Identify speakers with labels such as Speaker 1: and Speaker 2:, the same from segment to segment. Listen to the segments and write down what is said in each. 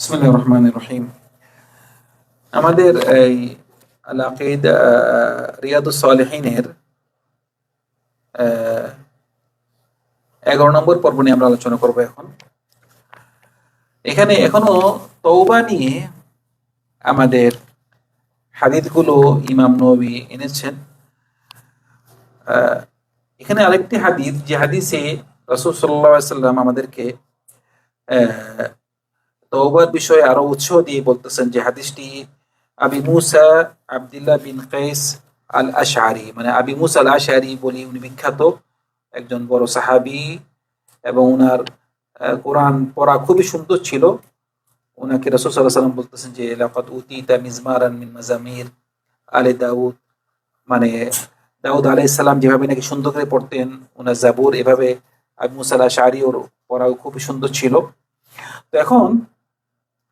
Speaker 1: বিসমিল্লাহির রহমানির রহিম আমাদের এই আল আকিদা রিয়াদুস সালেহিনের এগারো নম্বর পর্ব নিয়ে আমরা আলোচনা করব এখন। এখানে এখনও তৌবা নিয়ে আমাদের হাদিসগুলো ইমাম নবী এনেছেন। আহ, এখানে আরেকটি হাদিদ যে হাদিসে রসুল সাল্লাহ সাল্লাম আমাদেরকে আহ, তওবার বিষয়ে আরও উৎসাহ দিয়ে বলতেছেন যে হাদিসটি আবি মুসা আবদুল্লাহ বিন কাইস আল আশারি মানে আবি মুসা আল আশারি বলি উনি বিখ্যাত একজন বড় সাহাবি এবং ওনার কোরআন পড়া খুবই সুন্দর ছিল। ওনাকে রসুল সাল্লাহ সাল্লাম বলতেছেন যে লাকাত উতিতা মিজমারান মিন মাজামির আলে দাউদ। মানে দাউদ আলাই আলাইসাল্লাম যেভাবে নাকি সুন্দর করে পড়তেন ওনার জাবুর এভাবে আবি মুসা আল আশারি ওর পড়াও খুবই সুন্দর ছিল। তো এখন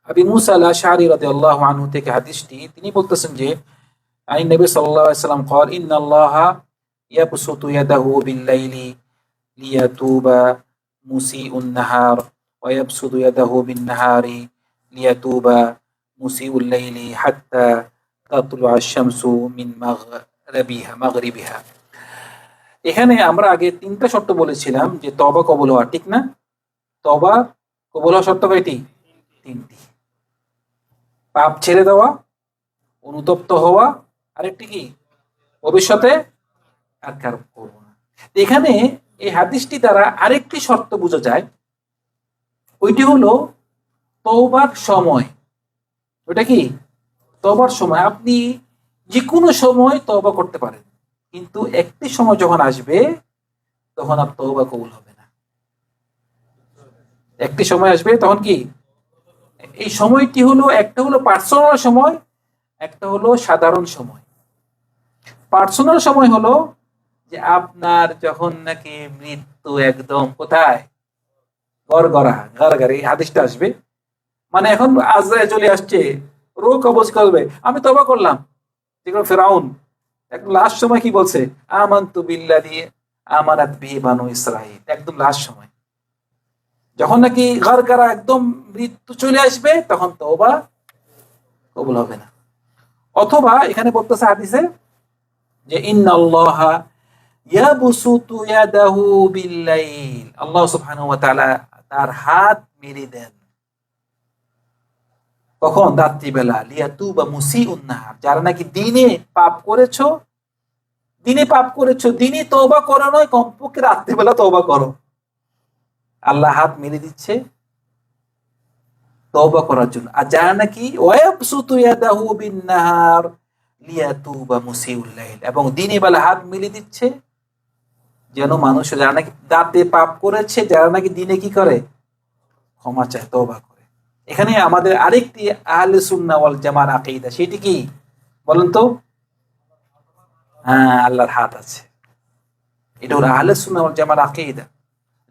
Speaker 1: আবি মুসা আল আশআরি রাদিয়াল্লাহু আনহু থেকে হাদিসটি তিনি বলতেছেন যে আই নবী সাল্লাল্লাহু আলাইহি সাল্লাম قال ان الله يبسط يده بالليل ليتوب مسيء النهار ويبسط يده بالنهار ليتوب مسيء الليل حتى تطلع الشمس من مغربها مغربها এখানে আমরা আগে তিনটা শর্ত বলেছিলাম যে তবা কবুল হওয়া ঠিক না তবা কবুল হওয়া শর্ত কয়টি তিনটি পাপ ছেড়ে দেওয়া, অনুতপ্ত হওয়া, আরেকটি কি? ভবিষ্যতে আর কার করব না। এখানে এই হাদিসটি দ্বারা আরেকটি শর্ত বোঝা যায়। ওইটি হলো তওবার সময়। ওটা কি? তওবার সময়। আপনি যে কোনো সময় তওবা করতে পারেন। কিন্তু একটি সময় যখন আসবে, তখন আর তওবা কবুল হবে না। একটি সময় আসবে, তখন কি? এই সময়টি হলো, একটা হলো পার্সোনাল সময়, একটা হলো সাধারণ সময়। পার্সোনাল সময় হলো যে আপনার যখন নাকি মৃত্যু একদম কোথায়? গড়গড়া গড়গড়ে এই হাদিসটা আসবে। মানে এখন আজরায় চলে আসছে, রোগ অবশ করবে। আমি তবা করলাম। যেগুলো ফেরাউন, একদম লাস্ট সময় কি বলছে? আমান্তু বিল্লা দিয়ে আমানাত বিহি বানু ইসরাইল একদম লাস্ট সময়। যখন নাকি ঘর গড়গড়া একদম মৃত্যু চলে আসবে, তখন তওবা কবুল হবে না। অথবা এখানে বলতেছে হাদিসে যে, ইন্নাল্লাহা ইয়াবসুতু ইয়াদাহু বিল্লাইল। আল্লাহ সুবহানাহু ওয়া তাআলা তার হাত মেরে দেন। কখন? রাত্রিবেলা। লিয়াতুবা মুসিউন নাহার। যারা নাকি দিনে পাপ করেছ, দিনে পাপ করেছ, দিনে তওবা করো নয়, কমপক্ষে রাত্রিবেলা তওবা করো। আল্লাহ হাত মেরে দিচ্ছে তওবা করার জন্য। আর যারা নাকি ওয়াবসুতু ইয়াদাহু বিন-নাহার লিয়াতুবা মুসিউল লাইল, এবং দিনে বেলা হাত মিলে দিচ্ছে, যেন মানুষ যারা নাকি দাঁতে পাপ করেছে, যারা নাকি দিনে কি করে? ক্ষমা চায়, তওবা করে। এখানে আমাদের আরেকটি আহলে সুন্নাহ ওয়াল জামার আকীদা, সেটি কি? বলেন তো। হ্যাঁ আল্লাহর হাত আছে। এটা হলো আহলে সুন্নাহ ওয়াল জামার আকীদা।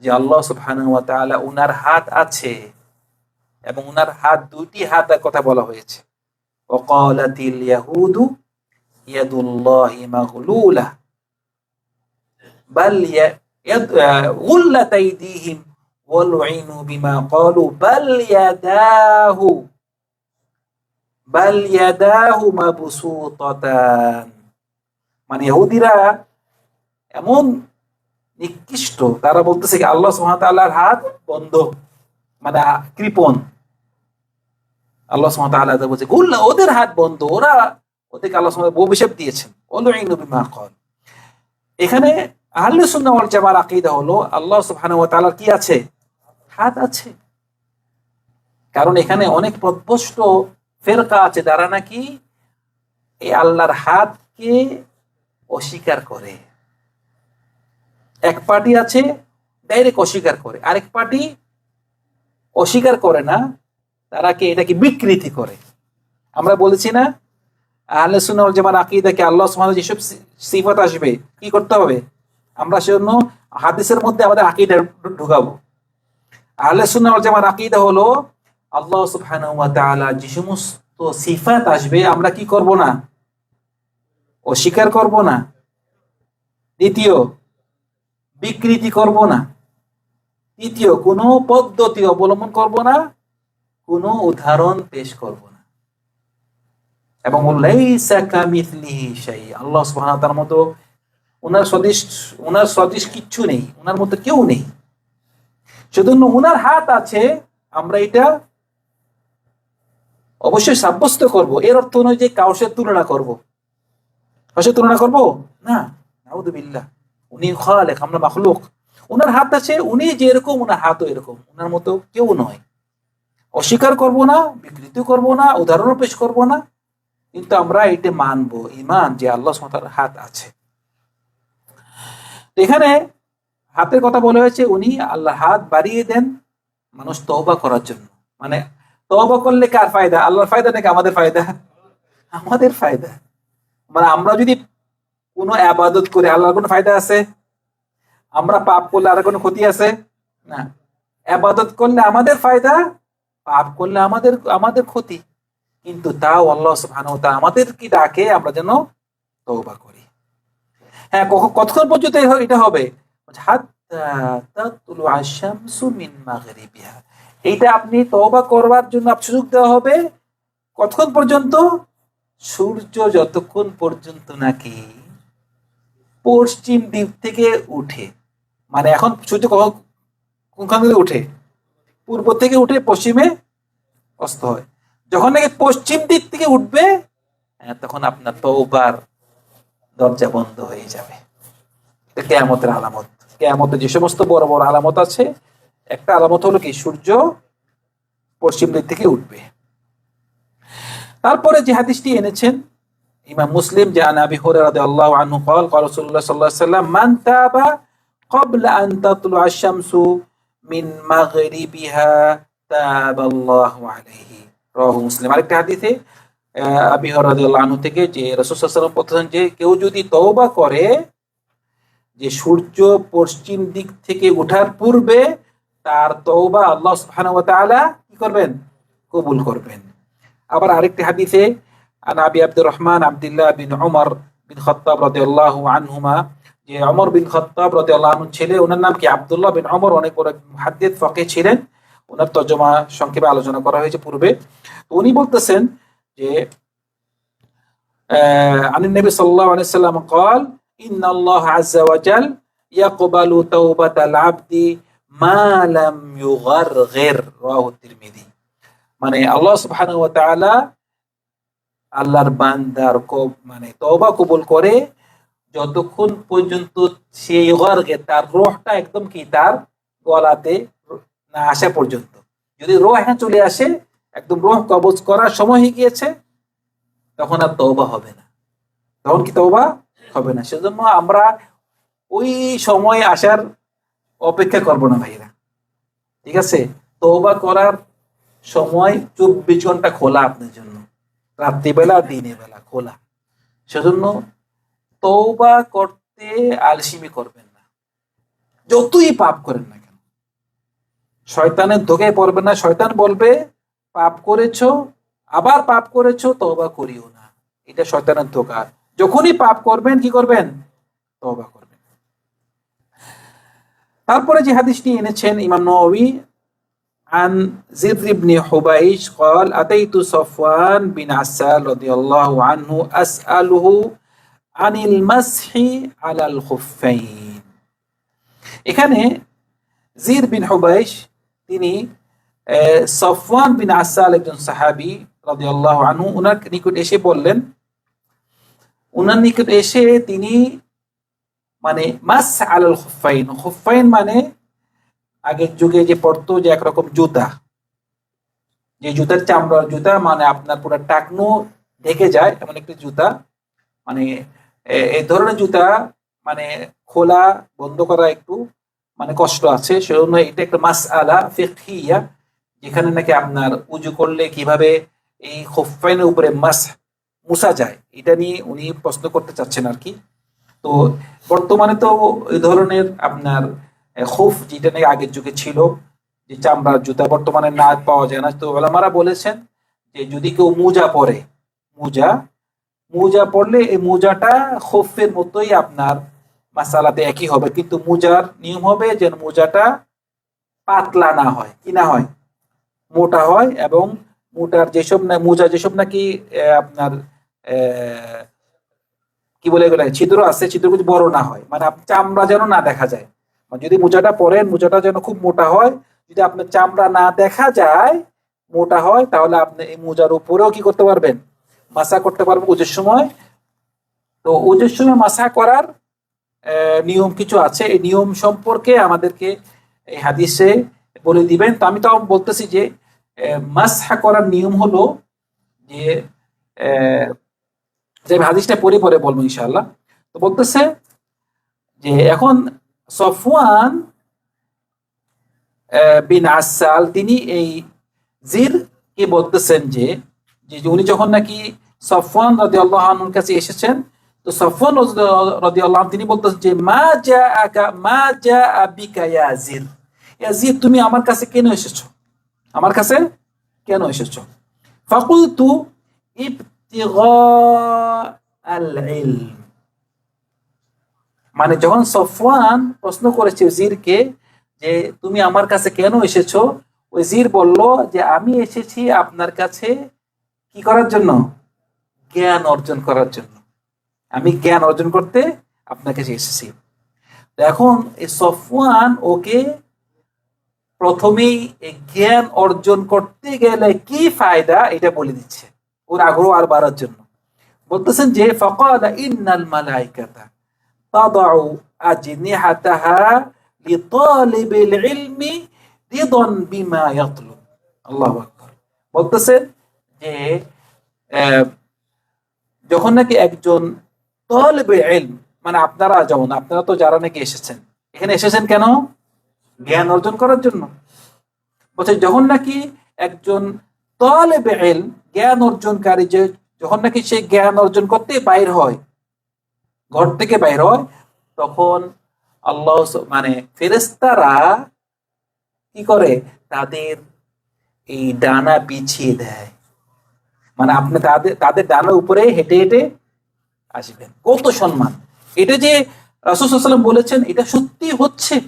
Speaker 1: যে আল্লাহ সুবহানাহু ওয়া তাআলা উনার হাত আছে এবং উনার হাত দুটি হাতের কথা বলা হয়েছে وقالت اليهود يد الله مغلولة بل ي- يد آه، غلت أيديهم ولعنوا بما قالوا بل يداه بل يداه مبسوطتان মানে ইহুদিরা এমন নিকৃষ্ট। তারা বলতেছে কি, আল্লাহ তাআলার হাত বন্ধ মানে কৃপণ। আল্লাহ তাআলা বলছে গুল্লা ওদের হাত বন্ধ, ওরা ওদেরকে আল্লাহ তাআলা অভিশাপ দিয়েছেন। এখানে আহলে ওয়াল জামার আকীদা হলো, আল্লাহ সুবহানাহু ওয়া তাআলার কি আছে? হাত আছে। কারণ এখানে অনেক প্রদ্ভষ্ট ফেরকা আছে, যারা নাকি এই আল্লাহর হাতকে অস্বীকার করে। এক পার্টি আছে ডাইরেক্ট অস্বীকার করে। আরেক পার্টি অস্বীকার করে না, তারা কি? এটাকে বিকৃতি করে। আমরা বলেছি না, আহলে সুন্নাহ ওয়াল জামার আকীদাকে আল্লাহ সুবহানাহু যেসব সিফাত আসবে, কি করতে হবে? আমরা সেজন্য হাদিসের মধ্যে আমাদের আকীদা ঢু- ঢুকাবো। আহলে সুন্নাহ ওয়াল আকিদা হলো, আল্লাহ ওয়া যে সমস্ত সিফাত আসবে, আমরা কি করব না? অস্বীকার করব না। দ্বিতীয় বিকৃতি করব না। তৃতীয়, কোনো পদ্ধতি অবলম্বন করব না, কোনো উদাহরণ পেশ করব না। এবং আল্লাহ সুবহানাহু মতো ওনার সদৃশ ওনার সদৃশ কিচ্ছু নেই ওনার মতো কেউ নেই। সেজন্য ওনার হাত আছে, আমরা এটা অবশ্যই সাব্যস্ত করব। এর অর্থ নয় যে কাউসে তুলনা করব। কাউসের তুলনা করব? না। নাউদুবিল্লাহ উনি খালেক, আমরা মাখলুক। ওনার হাত আছে, উনি যেরকম ওনার হাতও এরকম। ওনার মতো কেউ নয়। অস্বীকার করব না, বিকৃতি করব না উদাহরণ পেশ করব না। কিন্তু আমরা এটা মানবো ইমান যে আল্লাহ তাআলার হাত আছে। এখানে হাতের কথা বলা হয়েছে, উনি আল্লাহ হাত বাড়িয়ে দেন মানুষ তওবা করার জন্য। মানে তওবা করলে কার ফায়দা? আল্লাহর ফায়দা নাকি আমাদের ফায়দা? আমাদের ফায়দা। মানে আমরা যদি কোনো আবাদত করে আল্লাহর কোনো ফায়দা আছে? আমরা পাপ করলে আর কোনো ক্ষতি আছে? না। আবাদত করলে আমাদের ফায়দা, পাপ করলে আমাদের আমাদের ক্ষতি। কিন্তু তাও আল্লাহ সুবহানাহু ওয়া তাআলা আমাদের কি ডাকে, আমরা যেন তওবা করি। হ্যাঁ কতক্ষণ পর্যন্ত এটা হবে? এইটা আপনি তওবা করবার জন্য সুযোগ দেওয়া হবে। কতক্ষণ পর্যন্ত? সূর্য যতক্ষণ পর্যন্ত নাকি পশ্চিম দিক থেকে উঠে। মানে এখন সূর্য কোনখান থেকে উঠে? পূর্ব থেকে উঠে পশ্চিমে অস্ত হয়। যখন নাকি পশ্চিম দিক থেকে উঠবে হ্যাঁ, তখন আপনার তওবার দরজা বন্ধ হয়ে যাবে। কেয়ামতের আলামত। কেয়ামতের যে সমস্ত বড় বড় আলামত আছে একটা আলামত হলো কি? সূর্য পশ্চিম দিক থেকে উঠবে। তারপরে যে হাদিসটি এনেছেন ইমাম মুসলিম যে আন আবি হুরায়রা রাদিয়াল্লাহু আনহু قال قال رسول الله صلى الله عليه وسلم من تاب قبل ان تطلع الشمس من مغربها تاب الله عليه রাহু মুসলিম আরেকটা হাদিসে আহ, আবি হুরায়রা রাদিয়াল্লাহু আনহু থেকে যে রাসূল সাল্লাল্লাহু আলাইহি ওয়াসাল্লাম বলতেছেন যে কেউ যদি তওবা করে যে সূর্য পশ্চিম দিক থেকে ওঠার পূর্বে তার তওবা আল্লাহ সুবহানাহু ওয়া তাআলা কি করবেন কবুল করবেন আবার আরেকটি হাদিসে আন আবি আব্দুর রহমান আব্দুল্লাহ বিন উমর বিন খাত্তাব রাদিয়াল্লাহু আনহুমা যে ওমর বিন খাত্তাব রাদিয়াল্লাহু আনহু ছেলে ওনার নাম কি আব্দুল্লাহ বিন ওমর অনেক বড় মুহাদ্দিস ফকিহ ছিলেন ওনার তর্জমা সংক্ষেপে আলোচনা করা হয়েছে পূর্বে তো উনি বলতেছেন যে آه، عن النبي صلى الله عليه وسلم قال إن الله عز وجل يقبل توبة العبد ما لم يغرغر رواه الترمذي মানে আল্লাহ সুবহানাহু ওয়া তাআলা আল্লাহর বান্দার মানে তওবা কবুল করে, যতক্ষণ পর্যন্ত সেই ইগরগে তার রোহটা একদম কি তার গলাতে না আসা পর্যন্ত। যদি রোহ হ্যাঁ চলে আসে, একদম রোহ কবজ করার সময় হয়ে গিয়েছে, তখন আর তওবা হবে না। তখন কি তওবা হবে না? সেজন্য আমরা ওই সময় আসার অপেক্ষা করব না ভাইরা। ঠিক আছে? তওবা করার সময় চব্বিশ ঘণ্টা খোলা আপনার জন্য। রাত্রিবেলা দিনের বেলা, খোলা। সেজন্য তওবা করতে আলসিমি করবেন না। যতই পাপ করেন না কেন। শয়তানের ধোকায় পড়বেন না। শয়তান বলবে, পাপ করেছ, আবার পাপ করেছ, তওবা করিও না। এটা শয়তানের ধোকা। যখনই পাপ করবেন, কি করবেন? তওবা করবেন। তারপরে যে হাদিসটি এনেছেন ইমাম নওয়াবী عن زر بن حبيش قال أتيت صفوان بن عسال رضي الله عنه أسأله عن المسح على الخفين এখানে জির বিন হুবাইশ তিনি আহ, সফওয়ান বিন আসাল একজন সাহাবী রাদিয়াল্লাহু আনহু উনার নিকট এসে বললেন উনার নিকট এসে তিনি মানে মাস আলাল খুফাইন খুফাইন মানে আগের যুগে যে পড়তো যে একরকম জুতা। যে জুতার চামড়ার জুতা মানে আপনার পুরো টাকনু ঢেকে যায়, এমন একটি জুতা। মানে এই ধরনের জুতা মানে খোলা, বন্ধ করা একটু মানে কষ্ট আছে। সেজন্য এটা একটা মাস আলা ফিকহিয়া, যেখানে নাকি আপনার উজু করলে কীভাবে এই খোফাইনের উপরে মাস মুসা যায়, এটা নিয়ে উনি প্রশ্ন করতে চাচ্ছেন আর কি। তো বর্তমানে তো এই ধরনের আপনার খুফ যেটা নাকি আগের যুগে ছিল, যে চামড়ার জুতা বর্তমানে না পাওয়া যায় না। তো ওলামারা বলেছেন যে যদি কেউ মোজা পরে, মোজা মোজা পড়লে এই মোজাটা খোফের মতোই আপনার মাসালাতে একই হবে। কিন্তু মোজার নিয়ম হবে যে মোজাটা পাতলা না হয়, কি না হয়? মোটা হয় এবং মোটার যেসব না, মোজা যেসব নাকি আপনার কি বলে ছিদ্র আছে, ছিদ্রগুলো বড় না হয়। মানে চামড়া যেন না দেখা যায়। যদি মোজাটা পরেন মোজাটা যেন খুব মোটা হয়, যদি আপনার চামড়া না দেখা যায়, মোটা হয়, তাহলে আপনি এই মোজার উপরেও কি করতে পারবেন? মাসা করতে পারবেন উজের সময়। তো উজের সময় মাসা করার নিয়ম কিছু আছে। এই নিয়ম সম্পর্কে আমাদেরকে এই হাদিসে বলে দিবেন। তো আমি তাও বলতেছি যে মাসহা করার নিয়ম হলো যে যে হাদিসটা পরে পরে বলব ইনশাআল্লাহ। তো বলতেছে যে, এখন সফওয়ান বিন আসাল, তিনি এই জির কে বলতেছেন যে যে যে উনি যখন নাকি সফওয়ান রাদিয়াল্লাহু আনহুর কাছে এসেছেন, তো সফওয়ান রাদিয়াল্লাহু আনহু তিনি বলতেছেন যে, মা জা আকা মা জা আবিকা ইয়া জির? ইয়া জির, তুমি আমার কাছে কেন এসেছ? আমার কাছে কেন এসেছ? ফাকুলতু ইবতিগা আল ইলম। মানে যখন সফওয়ান প্রশ্ন করেছে জিরকে যে, তুমি আমার কাছে কেন এসেছ? ওই জির বলল যে, আমি এসেছি আপনার কাছে কি করার জন্য? জ্ঞান অর্জন করার জন্য। আমি জ্ঞান অর্জন করতে আপনার কাছে এসেছি। এখন এই সফওয়ান ওকে প্রথমেই জ্ঞান অর্জন করতে গেলে কি ফায়দা এটা বলে দিচ্ছে। ওর আগ্রহ আর বাড়ার জন্য। বলতেছেন যে, ফকাল ইন্নাল মালাইকাতা। তাদাউ আজনিহাতাহা বলতেছেন যে যখন নাকি একজন তলবে মানে আপনারা যেমন, আপনারা তো যারা নাকি এসেছেন, এখানে এসেছেন কেন? জ্ঞান অর্জন করার জন্য। বলছে, যখন নাকি একজন তলেবে ইলম জ্ঞান অর্জনকারী যে, যখন নাকি সে জ্ঞান অর্জন করতে বাইর হয় ঘর থেকে বাইর হয়, তখন আল্লাহ মানে ফেরেস্তারা কি করে? তাদের এই ডানা বিছিয়ে দেয়। মানে আপনি তাদের তাদের ডানার উপরে হেঁটে হেঁটে আসবেন। কত সম্মান। এটা যে রাসুসাল্লাম বলেছেন, এটা সত্যি হচ্ছে।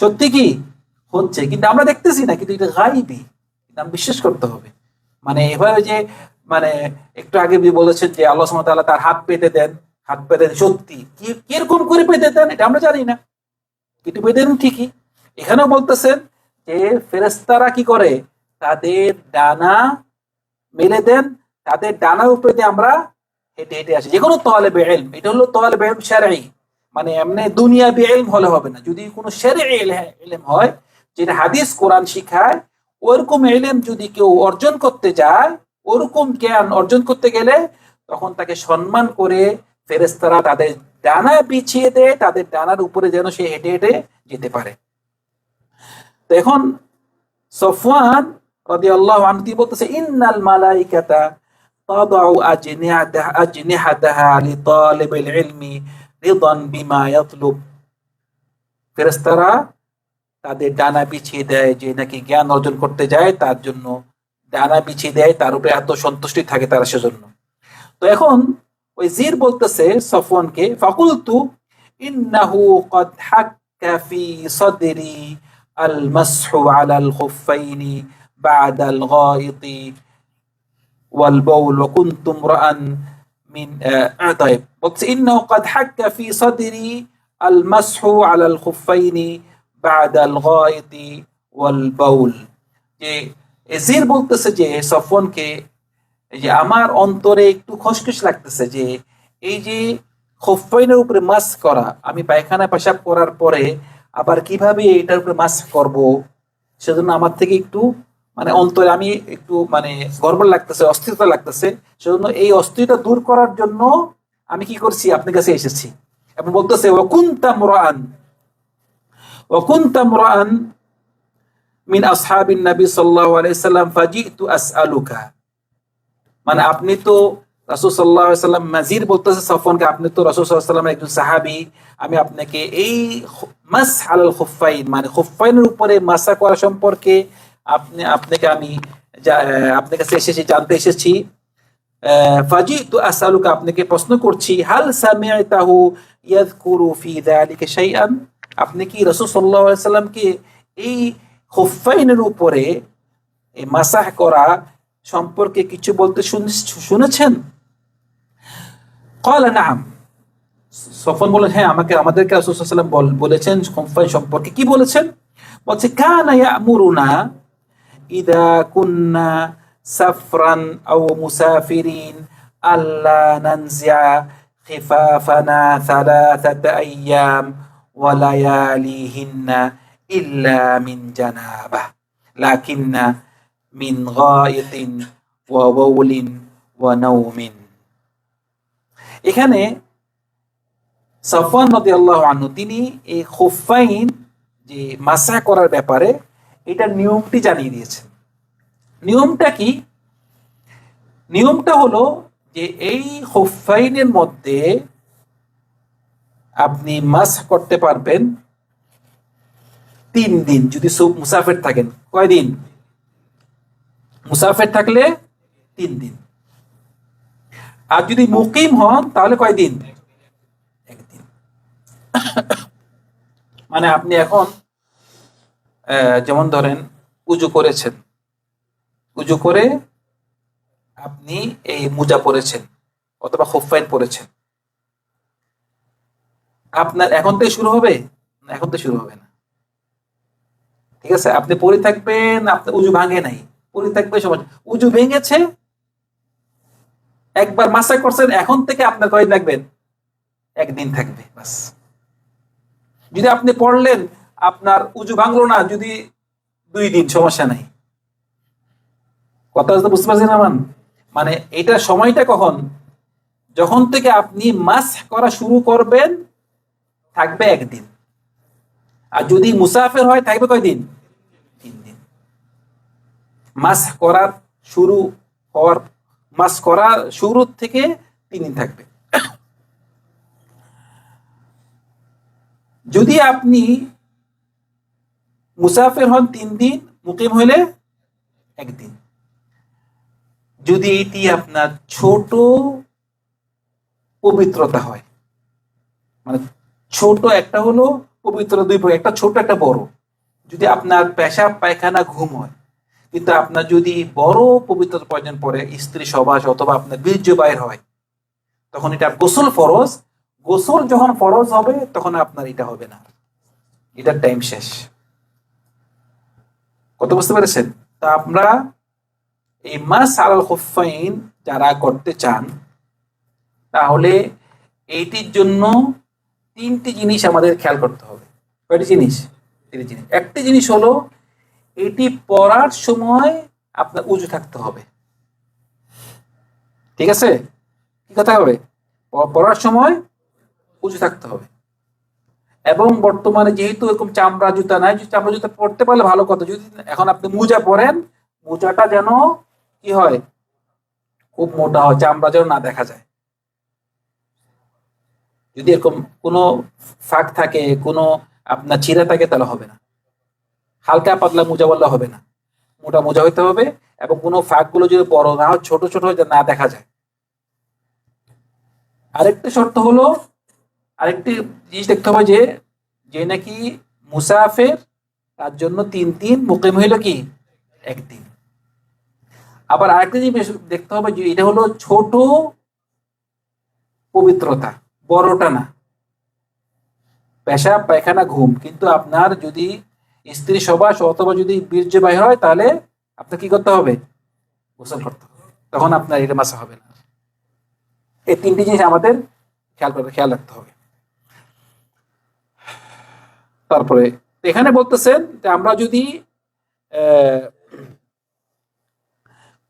Speaker 1: সত্যি কি? হচ্ছে। কিন্তু আমরা দেখতেছি না, কিন্তু এটা গাইবি। আমরা বিশ্বাস করতে হবে। মানে এভাবে যে মানে একটু আগে বলেছেন যে আল্লাহ তাআলা তার হাত পেতে দেন। হাত পেতে দেন সত্যি। কি, কীরকম করে পেতে এটা আমরা জানি না। কিন্তু পেতে ঠিকই। এখানেও বলতেছেন যে ফেরেস্তারা কি করে? তাদের ডানা মেলে দেন, তাদের ডানার উপরে দিয়ে আমরা হেঁটে হেঁটে আসি। যে কোনো তলে বেহেল এটা হলো তলে বেহেল সারাই মানে এমনি দুনিয়া বেহেল হলে হবে না। যদি কোনো সেরে এলেম হয়, যেটা হাদিস, কোরআন শিখায়, ওরকম এলেম যদি কেউ অর্জন করতে যায়, ওরকম জ্ঞান অর্জন করতে গেলে তখন তাকে সম্মান করে ফেরেস্তারা তাদের ডানা বিছিয়ে দেয়, তাদের ডানার উপরে যেন সে হেঁটে হেঁটে যেতে পারে। এখন সফওয়ান রাদিয়াল্লাহু আনহু তিনি বলতেছে? ইন্নাল মালাইকাতা তাদাউ ইলমি রিদান বিমা ইয়াতলুব। তাদের ডানা বিছিয়ে দেয়, যে নাকি জ্ঞান অর্জন করতে যায়, তার জন্য ডানা বিছিয়ে দেয়, তার উপরে এত সন্তুষ্টি থাকে তারা সেজন্য। তো এখন وزير بولتسي صفوان كي فقلت إنه قد حك في صدري المسح على الخفين بعد الغائط والبول وكنت امرأ من طيب قلت إنه قد حك في صدري المسح على الخفين بعد الغائط والبول زير بولتسي صفون كي যে আমার অন্তরে একটু খসখস লাগতেছে যে এই যে খফাইনের উপরে মাস করা, আমি পায়খানা পেশাব করার পরে আবার কীভাবে এটার উপরে মাস করব, সেজন্য আমার থেকে একটু মানে অন্তরে আমি একটু মানে গর্ব লাগতেছে, অস্থিরতা লাগতেছে, সেজন্য এই অস্থিরতা দূর করার জন্য আমি কি করছি, আপনার কাছে এসেছি। এবং বলতেছে, ওয়াকুন্তা মুরান ওয়াকুন্তা মুরান মিন আসহাবিন নবী সাল্লাল্লাহু আলাইহি সাল্লাম ফাজিতু আসআলুকা। মানে আপনি তো রাসূল আলাইহি সাল্লাম মাজির বলতেছে সফওয়ানকে, আপনি তো রাসূল আলাইহি একজন সাহাবী, আমি আপনাকে এই মাস আলাল খুফাইন মানে খুফাইনের উপরে মাসা করা সম্পর্কে আপনি, আপনাকে আমি আপনার কাছে এসেছি, জানতে এসেছি। ফাজিতু আসআলুকা, আপনাকে প্রশ্ন করছি, হাল সামিআতাহু ইয়াযকুরু ফি যালিকা শাইআন? আপনি কি রাসূল সাল্লাল্লাহু সাল্লামকে এই খুফাইনের উপরে মাসাহ করা সম্পর্কে কিছু বলতে শুন- শুনেছেন? কলা নাম। সফন বলেন হ্যাঁ আমাকে, আমাদেরকে রাসূলুল্লাহ বল, বলেছেন খোফাইন সম্পর্কে কি বলেছেন? বলছে, কানা ইয়ামুরুনা ইদা কুন্না সাফরান আও মুসাফিরিন আল্লা নানজিয়া খিফাফানা থালাথাতা আইয়াম ওয়া লায়ালিহিন্না ইল্লা মিন জানাবাহ লাকিন্না মিন গায়তিন ওয়া বাউলিন এখানে সাফওয়ান রাদিয়াল্লাহু আনহু, তিনি এই খুফাইন যে মাসা করার ব্যাপারে এটা নিয়মটি জানিয়ে দিয়েছেন। নিয়মটা কি? নিয়মটা হলো যে এই খুফাইনের মধ্যে আপনি মাস করতে পারবেন তিন দিন, যদি মুসাফির থাকেন। কয়দিন? মুসাফির থাকলে তিন দিন। আর যদি মুকিম হন, তাহলে কয়দিন একদিন মানে আপনি এখন যেমন ধরেন, উজু করেছেন। উজু করে আপনি এই মোজা পরেছেন, অথবা খুফাইন পরেছেন। আপনার এখন থেকে শুরু হবে? এখন তো শুরু হবে না। ঠিক আছে? আপনি পরে থাকবেন, আপনার উজু ভাঙে নাই। পরে থাকবে সময় উজু ভেঙেছে, একবার মাসা করছেন, এখন থেকে আপনার কয়দিন লাগবেন একদিন থাকবে, বাস। যদি আপনি পড়লেন, আপনার উজু ভাঙলো না, যদি দুই দিন সমস্যা নাই। কথা বুঝতে পারছেন আমার? মানে এটা সময়টা কখন? যখন থেকে আপনি মাস করা শুরু করবেন, থাকবে একদিন। আর যদি মুসাফির হয়, থাকবে কয়দিন? দিন মাস করার শুরু হওয়ার, মাস করা শুরু থেকে তিনি থাকবে যদি আপনি মুসাফির হন তিন দিন, মুকিম হইলে একদিন। যদি এটি আপনার ছোট পবিত্রতা হয় মানে ছোট একটা হলো পবিত্র দুই একটা ছোট একটা বড়। যদি আপনার পেশাব, পায়খানা, ঘুম হয় কিন্তু আপনার যদি বড় পবিত্রতা প্রয়োজন পড়ে স্ত্রী সবাস অথবা আপনার বীর্য বাইর হয়, তখন এটা গোসল ফরজ। গোসল যখন ফরজ হবে, তখন আপনার এটা হবে না। এটার টাইম শেষ। কত বুঝতে পেরেছেন? তা আমরা এই মাস আল খুফাইন যারা করতে চান, তাহলে এইটির জন্য তিনটি জিনিস আমাদের খেয়াল করতে হবে। কয়টি জিনিস? তিনটি জিনিস। একটি জিনিস হলো এটি পড়ার সময় আপনার উজু থাকতে হবে। ঠিক আছে? কি কথা হবে? পড়ার সময় উজু থাকতে হবে। এবং বর্তমানে যেহেতু এরকম চামড়া জুতা নাই চামড়া জুতা পরতে পারলে ভালো কথা। যদি এখন আপনি মোজা পরেন, মোজাটা যেন কি হয়? খুব মোটা হয়, চামড়া যেন না দেখা যায়। যদি এরকম কোনো ফাঁক থাকে, কোনো আপনার ছিঁড়া থাকে, তাহলে হবে না। হালকা পাতলা মোজা বললে হবে না। মোটা মোজা হইতে হবে এবং কোনো ফাঁকগুলো যদি বড় না ছোট ছোট হয়ে না দেখা যায়। আরেকটি শর্ত হলো, আরেকটি জিনিস দেখতে হবে যে যে নাকি মুসাফের, তার জন্য তিন দিন মুকিম হইল কি? একদিন। আবার আরেকটা জিনিস দেখতে হবে যে, এটা হলো ছোট পবিত্রতা, বড়টা না। পেশা পায়খানা, ঘুম। কিন্তু আপনার যদি স্ত্রী সবাস অথবা যদি বীর্য বাহির হয় তাহলে আপনার কি করতে হবে গোসল করতে হবে তখন আপনার এটা মাসা হবে না এই তিনটি জিনিস আমাদের খেয়াল করতে খেয়াল রাখতে হবে তারপরে এখানে বলতেছেন যে আমরা যদি আহ,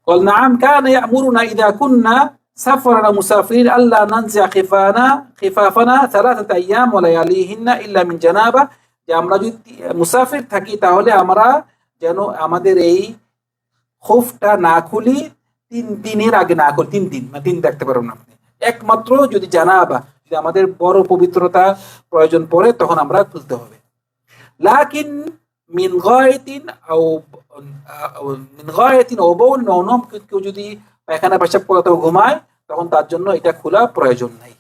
Speaker 1: قال نعم كان يأمرنا إذا كنا سفرنا مسافرين ألا ننزع خفانا خفافنا ثلاثة أيام ولياليهن إلا من جنابة যে আমরা যদি মুসাফির থাকি তাহলে আমরা যেন আমাদের এই খোফটা না খুলি তিন দিনের আগে না খুলি তিন দিন মানে তিন দেখতে পারবেন না আপনি একমাত্র যদি জানাবা যদি আমাদের বড় পবিত্রতা প্রয়োজন পড়ে তখন আমরা খুলতে হবে লাকিন মিন গায়তিন আও আও মিন গায়তিন আও বাউল আও নওম কেউ যদি পায়খানা পেশাব করে অথবা ঘুমায় তখন তার জন্য এটা খোলা প্রয়োজন নাই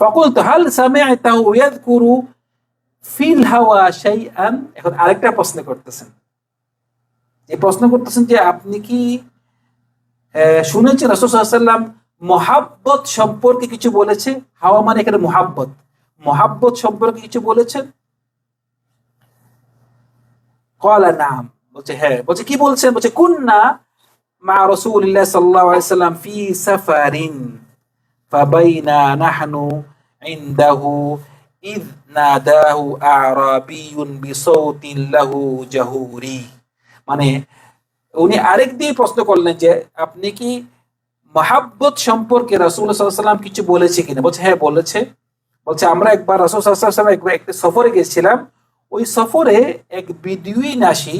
Speaker 1: فقلت هل سمعته يذكر ফিল হাওয়া সেই আন এখন আরেকটা প্রশ্ন করতেছেন। এই প্রশ্ন করতেছেন যে আপনি কি শুনেছেন রসুসাল্লাম মহাব্বত সম্পর্কে কিছু বলেছে? হাওয়া মানে এখানে মহাব্বত। মহাব্বত সম্পর্কে কিছু বলেছেন? কলা নাম। বলছে হ্যাঁ। বলছে, কি বলছেন? বলছে, কুন্না মা রসুল্লাহ সাল্লাম ফি সাফারিন, ফাবাইনা নাহনু ইন্দাহু إذ ناداه أعرابي بصوت له جهوري মানে উনি আরেক দিয়ে প্রশ্ন করলেন যে আপনি কি মহাব্বত সম্পর্কে রাসূল সাল্লাম কিছু বলেছে কিনা বলছে হ্যাঁ বলেছে বলছে আমরা একবার রাসূল সাল্লাম একবার একটা সফরে গেছিলাম ওই সফরে এক বিদুইন আসি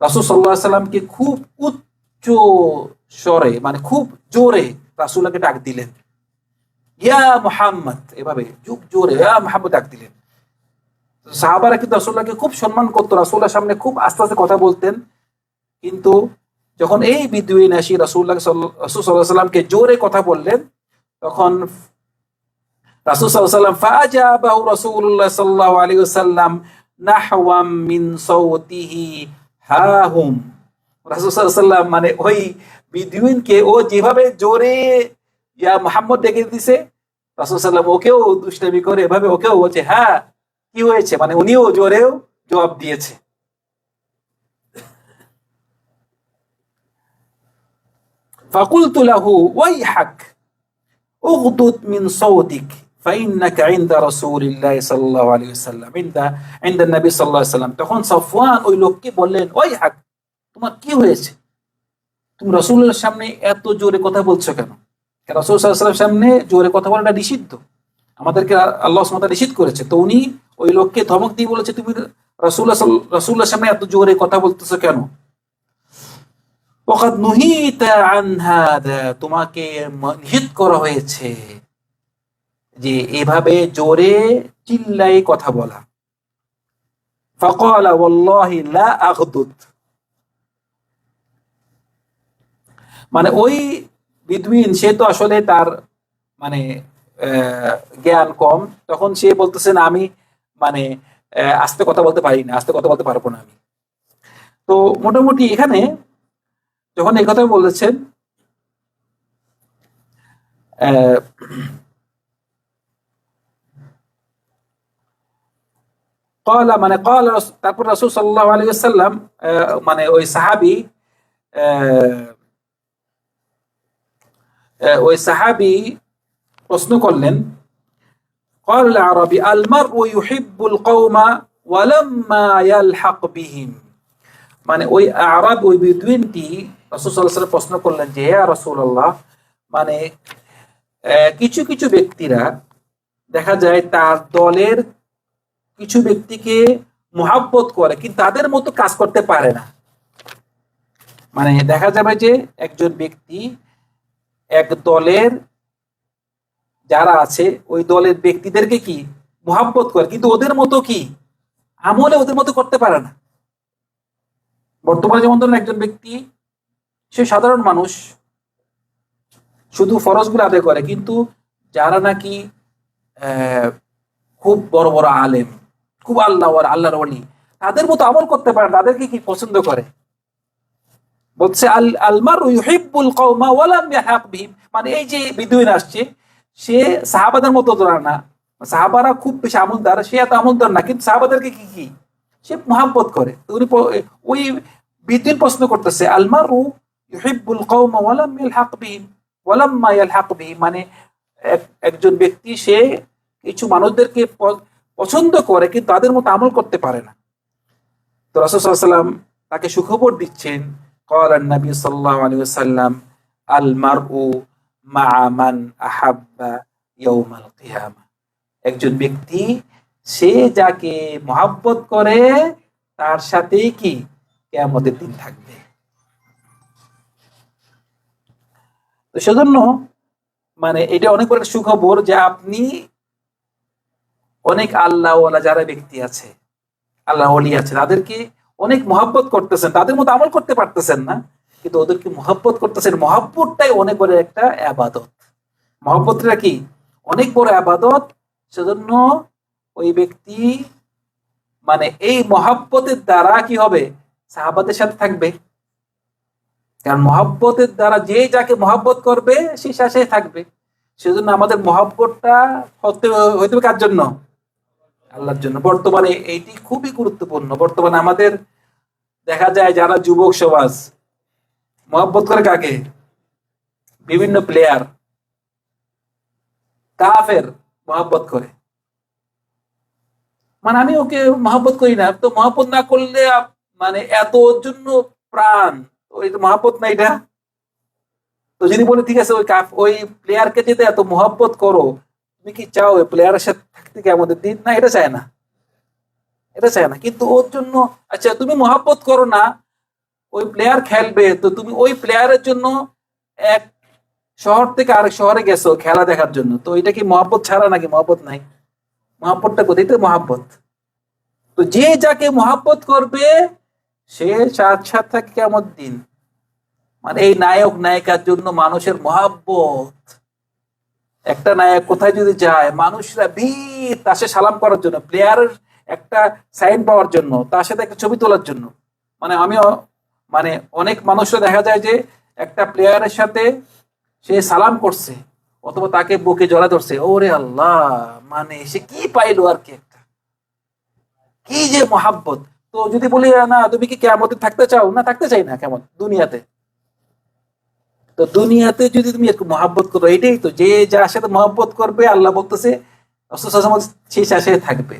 Speaker 1: রাসূল সাল্লাহ সাল্লামকে খুব উচ্চ স্বরে মানে খুব জোরে রাসূলকে ডাক দিলেন ইয়া মোহাম্মদ। এভাবে যুগ জোরে ইয়া মোহাম্মদ ডাক দিলেন। সাহাবারা কিন্তু রাসূলকে খুব সম্মান করতো। সামনে খুব আস্তে আস্তে কথা বলতেন। কিন্তু যখন এই বিদ্যুইন আসি রাসূল্লাহ রাসূল সাল্লাল্লাহু সাল্লামকে জোরে কথা বললেন, তখন রাসূল সাল্লাল্লাহু সাল্লাম ফাজাবাহু রাসূলুল্লাহ সাল্লাল্লাহু আলাইহি ওয়াসাল্লাম নাহওয়াম মিন সাওতিহি হাহুম। রাসূল সাল্লাম মানে ওই বিদ্যুইনকে ও যেভাবে জোরে ইয়া মোহাম্মদ ডেকে দিছে রাসূল সাল্লাম ওকেও দুষ্টামি করে এভাবে ওকেও বলছে হ্যাঁ কি হয়েছে মানে উনিও জোরেও জবাব দিয়েছে فقلت له ويحك اغضض من صوتك فإنك عند رسول الله صلى الله عليه وسلم عند عند النبي صلى الله عليه وسلم তখন সফওয়ান ওই লোককে বললেন ওই হাক তোমার কি হয়েছে তুমি রসুলের সামনে এত জোরে কথা বলছো কেন রসুল সাল্লামের সামনে জোরে কথা বলাটা নিষিদ্ধ আমাদেরকে আল্লাহ সুমতা নিষিদ্ধ করেছে তো উনি ওই লোককে ধমক দিয়ে বলেছে তুমি রসুল্লাহ রসুল্লার সামনে এত জোরে কথা বলতেছো কেন ওকাদ নুহিত আন হাদা তোমাকে ম- নিষেধ করা হয়েছে যে এভাবে জোরে চিল্লাই কথা বলা فقال والله لا أغضض মানে ওই বিদুইন সে তো আসলে তার মানে জ্ঞান কম। তখন সে বলতেছে না আমি মানে আস্তে কথা বলতে পারি না আস্তে কথা বলতে পারব না আমি। তো মোটামুটি এখানে যখন এই কথা বলেছেন কলা মানে কল তারপর রাসূল সাল্লাল্লাহু আলাইহি ওয়াসাল্লাম আহ, মানে ওই সাহাবী আহ, ওই সাহাবী প্রশ্ন করলেন قال الأعرابي المرء يحب القوم ولما يلحق بهم মানে ওই আরব ওই বিদুইনটি রাসূল সাল্লাল্লাহু আলাইহি ওয়াসাল্লাম প্রশ্ন করলেন যে ইয়া রাসূলুল্লাহ মানে আহ, কিছু কিছু ব্যক্তিরা দেখা যায় তার দলের কিছু ব্যক্তিকে মোহাব্বত করে কিন্তু তাদের মতো কাজ করতে পারে না মানে দেখা যাবে যে একজন ব্যক্তি এক দলের যারা আছে, ওই দলের ব্যক্তিদেরকে কি মোহাব্বত করে? কিন্তু ওদের মতো কি? আমলে ওদের মতো করতে পারে না। বর্তমানে যেমন ধরুন একজন ব্যক্তি, সে সাধারণ মানুষ, শুধু ফরজগুলো আদায় করে, কিন্তু যারা নাকি খুব বড় বড় আলেম, খুব আল্লাহ আল্লাহর অলি তাদের মতো আমল করতে পারে তাদেরকে কি পছন্দ করে? বলছে আল আলমার ইউহিব্বুল কওমা ওয়ালাম ইয়াহাক বিহিম। মানে এই যে বিদুইন আসছে, সে সাহাবাদের মতো ধরা না। সাহাবারা খুব বেশি আমলদার, সে এত আমলদার না, কিন্তু সাহাবাদেরকে কি কি? সে মহাব্বত করে। উনি ওই বিদুইন প্রশ্ন করতেছে আলমারু ইউহিব্বুল কওমা ওয়ালাম ইয়ালহাক বিহিম। ওয়ালাম মা ইয়ালহাক বিহিম। মানে এক- একজন ব্যক্তি, সে কিছু মানুষদেরকে পছন্দ করে, কিন্তু তাদের মতো আমল করতে পারে না। তো রাসূল তাকে সুখবর দিচ্ছেন। قال النبي صلى الله عليه وسلم المرء مع من أحب يوم القيامة একজন ব্যক্তি সে যাকে মহাব্বত করে তার সাথেই কি কেয়ামতের দিন থাকবে তো সেজন্য মানে এটা অনেক বড় একটা সুখবর যে আপনি অনেক আল্লাহ যারা ব্যক্তি আছে আল্লাহ অলি আছে তাদেরকে অনেক মহাব্বত করতেছেন, তাদের মতো আমল করতে পারতেছেন না, কিন্তু ওদেরকে মহাব্বত করতেছেন। মহাব্বতটাই অনেক বড় একটা আবাদত। মহাব্বতটা কি? অনেক বড় আবাদত, সেজন্য ওই ব্যক্তি মানে এই মহাব্বতের দ্বারা কি হবে? সাহাবাদের সাথে থাকবে। কারণ মহাব্বতের দ্বারা যে যাকে মহাব্বত করবে, সে সাথে থাকবে। সেজন্য আমাদের মহাব্বতটা হতে হইতে কার জন্য? আল্লাহর জন্য। বর্তমানে এইটি খুবই গুরুত্বপূর্ণ। বর্তমানে আমাদের দেখা যায় যারা যুবক সমাজ, মহব্বত করে কাকে? বিভিন্ন প্লেয়ার কাফের মহব্বত করে। মানে আমি ওকে মহব্বত করি না। তো মহব্বত না করলে মানে এত জন্য প্রাণ। ওই তো মহব্বত না এটা? তো যদি বলে, ঠিক আছে, ওই কাফ- ওই প্লেয়ারকে যেতে এত মহব্বত করো তুমি কি চাও ওই প্লেয়ারের সাথে থাকতে কি আমাদের দিন? না, এটা চায় না। এটা চায় না। কিন্তু ওর জন্য আচ্ছা তুমি মহাব্বত করো না, ওই প্লেয়ার খেলবে, তো তুমি ওই প্লেয়ারের জন্য এক শহর থেকে আরেক শহরে গেছো খেলা দেখার জন্য। তো এটা কি মহাব্বত ছাড়া নাকি মহাব্বত নাই? মহাব্বতটা কোথায়? তো মহাব্বত। তো যে যাকে মহাব্বত করবে, সে সাত থাকে কেমন দিন? মানে এই নায়ক নায়িকার জন্য মানুষের মহাব্বত। একটা নায়ক কোথায় যদি যায়, মানুষরা ভিড় তার সাথে সালাম করার জন্য প্লেয়ারের একটা সাইন পাওয়ার জন্য, তার সাথে একটা ছবি তোলার জন্য। মানে আমিও মানে অনেক মানুষরা দেখা যায় যে একটা প্লেয়ারের সাথে সে সালাম করছে, অথবা তাকে বুকে জড়া ধরছে, ওরে আল্লাহ মানে সে কি পাইলো আর কি একটা? কি যে মহাব্বত। তো যদি বলি, না, তুমি কি কেমতে থাকতে চাও? না, থাকতে চাই না কেমন? দুনিয়াতে। তো দুনিয়াতে যদি তুমি একটু মহাব্বত করো, এটাই তো, যে যার সাথে মহাব্বত করবে, আল্লাহ বলতেছে সেই সাথে থাকবে।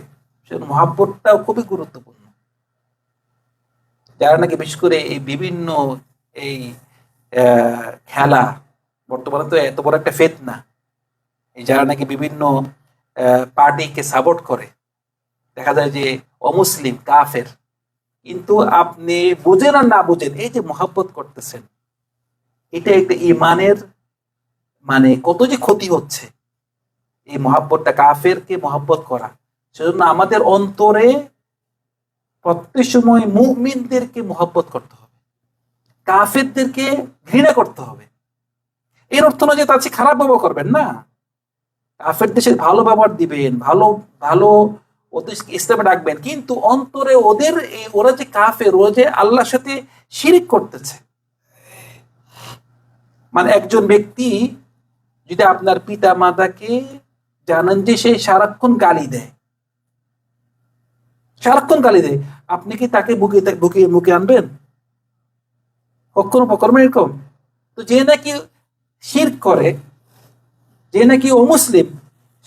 Speaker 1: মহাব্বতটাও খুবই গুরুত্বপূর্ণ। যারা নাকি বিশেষ করে এই বিভিন্ন এই খেলা, বর্তমানে তো এত বড় একটা ফেত না এই যারা নাকি বিভিন্ন পার্টিকে সাপোর্ট করে, দেখা যায় যে অমুসলিম, কাফের, কিন্তু আপনি বুঝেন আর না বুঝেন, এই যে মহাব্বত করতেছেন এটা একটা ইমানের মানে কত যে ক্ষতি হচ্ছে এই মহাব্বতটা, কাফেরকে মহাব্বত করা। সেজন্য আমাদের অন্তরে প্রত্যেক সময় মুমিনদেরকে মহাব্বত করতে হবে। কাফেরদেরকে ঘৃণা করতে হবে। এর অর্থ নয় যে তার খারাপ ব্যবহার করবেন না। কাফের দেশে ভালো ব্যবহার দিবেন, ভালো ভালো ওদের ইসলামে ডাকবেন, কিন্তু অন্তরে ওদের ওরা যে কাফের, ওরা যে আল্লাহর সাথে শিরিক করতেছে মানে একজন ব্যক্তি যদি আপনার পিতা মাতাকে জানেন যে সে সারাক্ষণ গালি দেয়, সারাক্ষণ গালি দেয়, আপনি কি তাকে বুকে বুকে মুখে আনবেন? কখনো করবেন এরকম। তো যে নাকি শির করে, যে নাকি ও মুসলিম,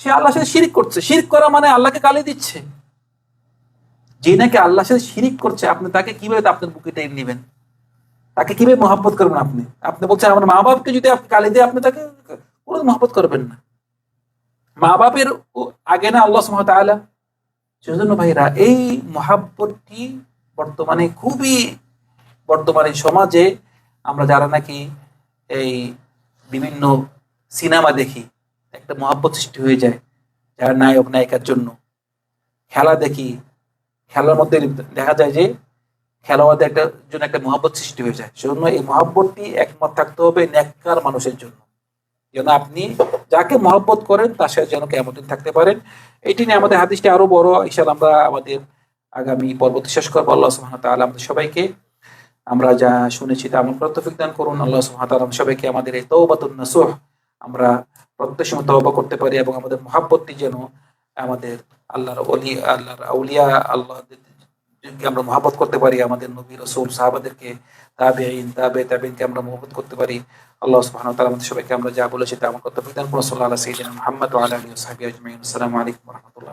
Speaker 1: সে আল্লাহর সাথে শিরিক করছে। শিরিক করা মানে আল্লাহকে গালি দিচ্ছে। যে নাকি আল্লাহর সাথে শিরিক করছে, আপনি তাকে কীভাবে আপনার বুকে টেনে নেবেন? তাকে কীভাবে মহাব্বত করবেন আপনি? আপনি বলছেন, আমার মা বাপকে যদি আপনি গালি দিয়ে আপনি তাকে কোনো মহাব্বত করবেন না। মা বাপের আগে না আল্লাহ তাআলা। সেজন্য ভাইরা এই মহাব্বতটি বর্তমানে খুবই বর্তমানে সমাজে আমরা যারা নাকি এই বিভিন্ন সিনেমা দেখি, একটা মহাব্বত সৃষ্টি হয়ে যায়, যারা নায়ক নায়িকার জন্য। খেলা দেখি, খেলার মধ্যে দেখা যায় যে খেলোয়াড়দের একটা জন্য একটা মহাব্বত সৃষ্টি হয়ে যায়। সেজন্য এই মহাব্বতটি একমত থাকতে হবে নেককার মানুষের জন্য। যেন আপনি যাকে মহব্বত করেন, তার সাথে যেন কেমন থাকতে পারেন। এটি নিয়ে আমাদের হাদিসটি আরও বড়। ইনশাল আমরা আমাদের আগামী পর্বত শেষ করব। আল্লাহ সুবহানাহু ওয়া তাআলা আমাদের সবাইকে আমরা যা শুনেছি তা আমল করতে তৌফিক দান করুন। আল্লাহ তাআলা আমাদের সবাইকে আমাদের এই তওবাতুন নাসুহ আমরা প্রত্যেক সময় তওবা করতে পারি এবং আমাদের মহাব্বতটি যেন আমাদের আল্লাহর অলি আল্লাহর আউলিয়া আল্লাহ আমরা মহাব্বত করতে পারি, আমাদের নবী রসুল, সাহাবাদেরকে তাবে ইন তাবে তাবিনকে আমরা মহব্বত করতে পারি। আল্লাহ সুহান তালা আমাদের সবাইকে, আমরা যা বলেছি তা আমল করতে পারি। তারপর সাল্লাল্লাহু আলাইহি ওয়া সাল্লাম, মুহাম্মদ ওয়া আজমাইন। আসসালামু আলাইকুম রাহমাতুল্লাহি